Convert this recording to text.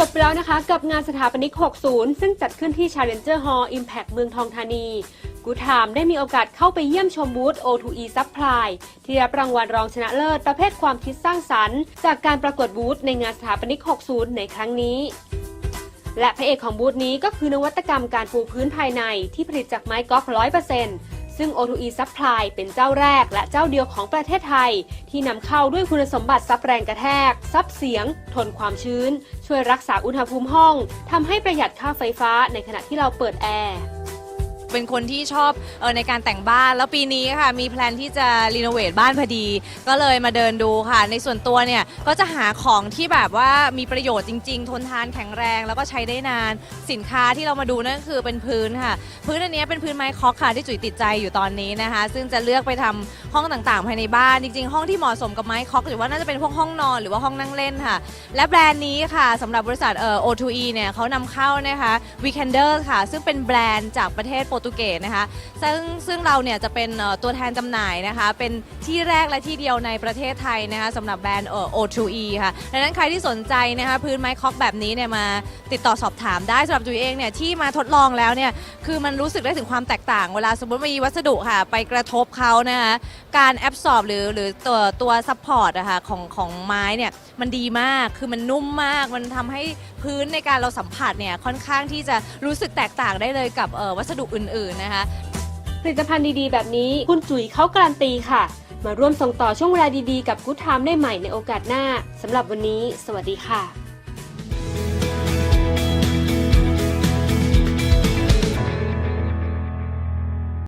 จบไปแล้วนะคะกับงานสถาปนิก 60 ซึ่งจัดขึ้นที่ Challenger Hall Impact เมืองทองธานี กูถามได้มีโอกาสเข้าไปเยี่ยมชมบูธ O2E Supply ที่รับรางวัลรองชนะเลิศประเภทความคิดสร้างสรรค์ จากการประกวดบูธในงานสถาปนิก 60 ในครั้งนี้ และพระเอกของบูธนี้ก็คือนวัตกรรมการปูพื้นภายในที่ผลิตจากไม้กอล์ฟ100% ซึ่ง O2E Supply เป็นเจ้าแรกและเจ้าเดียวของประเทศไทย ที่นำเข้าด้วยคุณสมบัติซับแรงกระแทก ซับเสียง ทนความชื้น ช่วยรักษาอุณหภูมิห้องทำให้ประหยัดค่าไฟฟ้าในขณะที่เราเปิดแอร์ เป็นคนที่ชอบเออในการแต่งบ้าน แล้วปีนี้ค่ะมีแพลนที่จะรีโนเวทบ้านพอดี ก็เลยมาเดินดูค่ะ ในส่วนตัวเนี่ยก็จะหาของที่แบบว่ามีประโยชน์จริง ๆ ทนทานแข็งแรง แล้วก็ใช้ได้นาน สินค้าที่เรามาดูนั่นคือเป็นพื้นค่ะ พื้นอันนี้เป็นพื้นไม้คอกค่ะที่จุ๋ยติดใจอยู่ตอนนี้นะคะ ซึ่งจะเลือกไปทำห้องต่างๆ ภายในบ้านจริงๆ ห้องที่เหมาะสมกับไม้คอกหรือว่าน่าจะเป็นพวกห้องนอนหรือว่าห้องนั่งเล่นค่ะ และแบรนด์นี้ค่ะสำหรับบริษัทเอ่อ O2E เนี่ยเขานำเข้านะคะ Weekender ค่ะ ซึ่งเป็นแบรนด์จากประเทศโปรตุเกสนะคะ ซึ่งซึ่งเราเนี่ยจะเป็นตัวแทนจำหน่ายนะคะ เป็นที่แรกและที่เดียวในประเทศไทยนะคะสำหรับแบรนด์เอ่อ O2E ค่ะดังนั้นใครที่สนใจนะคะพื้นไม้คอกแบบนี้เนี่ยมาติดต่อสอบถามได้สำหรับจุ๋ยเองเนี่ยที่มาทดลองแล้วเนี่ยคือมันรู้สึกได้ถึงความแตกต่างเวลาสมมติมีวัสดุค่ะ ไปกระทบเขานะคะการแอบสอบหรือหรือตัวตัวซัพพอร์ตอะค่ะของของไม้เนี่ยมันดีมากคือมันนุ่มมากมันทำให้พื้นในการเราสัมผัสเนี่ยค่อนข้างที่จะรู้สึกแตกต่างได้เลยกับวัสดุอื่นื่นๆนะคะ ผลิตภัณฑ์ดีๆ แบบนี้คุณจุ๋ยเขาการันตีค่ะ มาร่วมส่งต่อช่วงเวลาดีๆ กับกู๊ดไทม์ได้ใหม่ในโอกาสหน้าสำหรับวันนี้ สวัสดีค่ะ